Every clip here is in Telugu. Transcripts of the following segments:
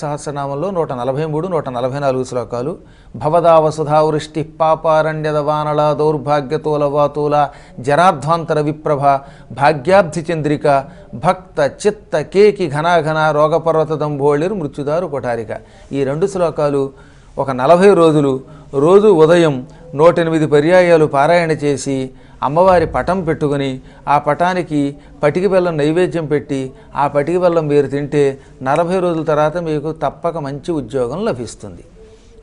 సహస్రనామంలో నూట నలభై మూడు నూట నలభై నాలుగు శ్లోకాలు. భవదావ సుధావృష్టి పాపారణ్యద వానళ దౌర్భాగ్యతోల వాతూల జరాధ్వాంతర విప్రభ భాగ్యాబ్ధి చంద్రిక భక్త చిత్త కేకి ఘనాఘన రోగపర్వత దంభోళిరు మృత్యుదారు కొఠారిక ఈ రెండు శ్లోకాలు ఒక నలభై రోజులు రోజు ఉదయం నూట ఎనిమిది పర్యాయాలు పారాయణ చేసి అమ్మవారి పటం పెట్టుకుని ఆ పటానికి పటికి బెల్లం నైవేద్యం పెట్టి ఆ పటికి బెల్లం మీరు తింటే నలభై రోజుల తర్వాత మీకు తప్పక మంచి ఉద్యోగం లభిస్తుంది.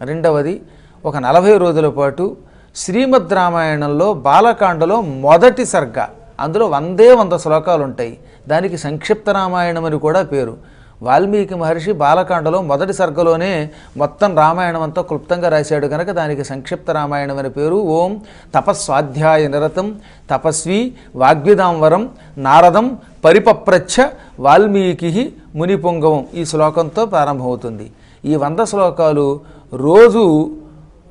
రెండవది ఒక నలభై రోజుల పాటు శ్రీమద్ రామాయణంలో బాలకాండలో మొదటి సర్గ. అందులో వందే వంద శ్లోకాలు ఉంటాయి దానికి సంక్షిప్త రామాయణం అని కూడా పేరు. వాల్మీకి మహర్షి బాలకాండలో మొదటి సర్గలోనే మొత్తం రామాయణం అంతా క్లుప్తంగా రాశాడు కనుక దానికి సంక్షిప్త రామాయణం అని పేరు ఓం తపస్వాధ్యాయ నిరతం తపస్వి వాగ్విదాంవరం నారదం పరిపప్రచ్ఛ వాల్మీకి మునిపుంగవం ఈ శ్లోకంతో ప్రారంభమవుతుంది. ఈ వంద శ్లోకాలు రోజు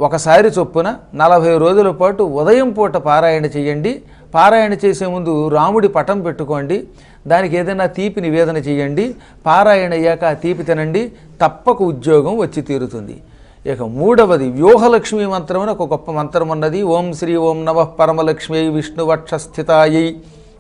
ఒకసారి చొప్పున నలభై రోజుల పాటు ఉదయం పూట పారాయణ చేయండి. పారాయణ చేసే ముందు రాముడి పటం పెట్టుకోండి. దానికి ఏదైనా తీపి నివేదన చేయండి. పారాయణ అయ్యాక ఆ తీపి తినండి. తప్పక ఉద్యోగం వచ్చి తీరుతుంది. ఇక మూడవది వ్యూహలక్ష్మి మంత్రం అని ఒక గొప్ప మంత్రం ఉన్నది. ఓం శ్రీ ఓం నమ పరమలక్ష్మి విష్ణువక్షస్థితాయై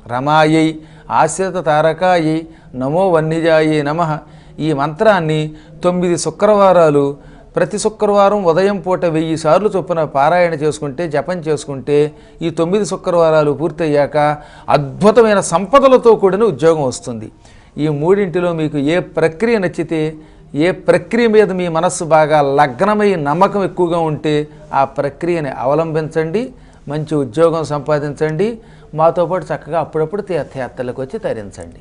రమాయై ఆశ్రిత తారకాయై నమో వన్నిజాయై నమ. ఈ మంత్రాన్ని తొమ్మిది శుక్రవారాలు ప్రతి శుక్రవారం ఉదయం పూట వెయ్యి సార్లు చొప్పున పారాయణ చేసుకుంటే జపం చేసుకుంటే ఈ తొమ్మిది శుక్రవారాలు పూర్తయ్యాక అద్భుతమైన సంపదలతో కూడిన ఉద్యోగం వస్తుంది. ఈ మూడింటిలో మీకు ఏ ప్రక్రియ నచ్చితే ఏ ప్రక్రియ మీద మీ మనస్సు బాగా లగ్నమై నమ్మకం ఎక్కువగా ఉంటే ఆ ప్రక్రియని అవలంబించండి మంచి ఉద్యోగం సంపాదించండి మాతో పాటు చక్కగా అప్పుడప్పుడు తీర్థయాత్రలకు వచ్చి తరించండి.